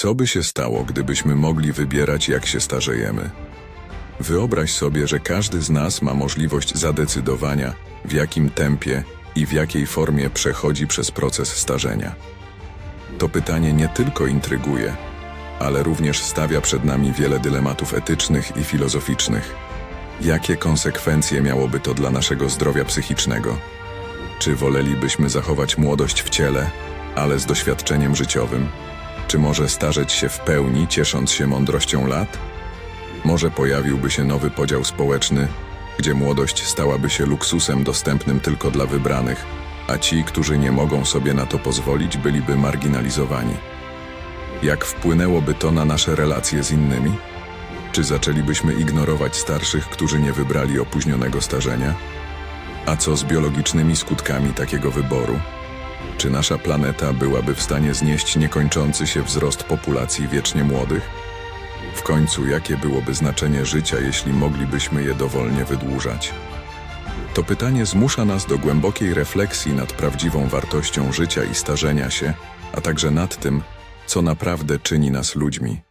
Co by się stało, gdybyśmy mogli wybierać, jak się starzejemy? Wyobraź sobie, że każdy z nas ma możliwość zadecydowania, w jakim tempie i w jakiej formie przechodzi przez proces starzenia. To pytanie nie tylko intryguje, ale również stawia przed nami wiele dylematów etycznych i filozoficznych. Jakie konsekwencje miałoby to dla naszego zdrowia psychicznego? Czy wolelibyśmy zachować młodość w ciele, ale z doświadczeniem życiowym? Czy może starzeć się w pełni, ciesząc się mądrością lat? Może pojawiłby się nowy podział społeczny, gdzie młodość stałaby się luksusem dostępnym tylko dla wybranych, a ci, którzy nie mogą sobie na to pozwolić, byliby marginalizowani. Jak wpłynęłoby to na nasze relacje z innymi? Czy zaczęlibyśmy ignorować starszych, którzy nie wybrali opóźnionego starzenia? A co z biologicznymi skutkami takiego wyboru? Czy nasza planeta byłaby w stanie znieść niekończący się wzrost populacji wiecznie młodych? W końcu, jakie byłoby znaczenie życia, jeśli moglibyśmy je dowolnie wydłużać? To pytanie zmusza nas do głębokiej refleksji nad prawdziwą wartością życia i starzenia się, a także nad tym, co naprawdę czyni nas ludźmi.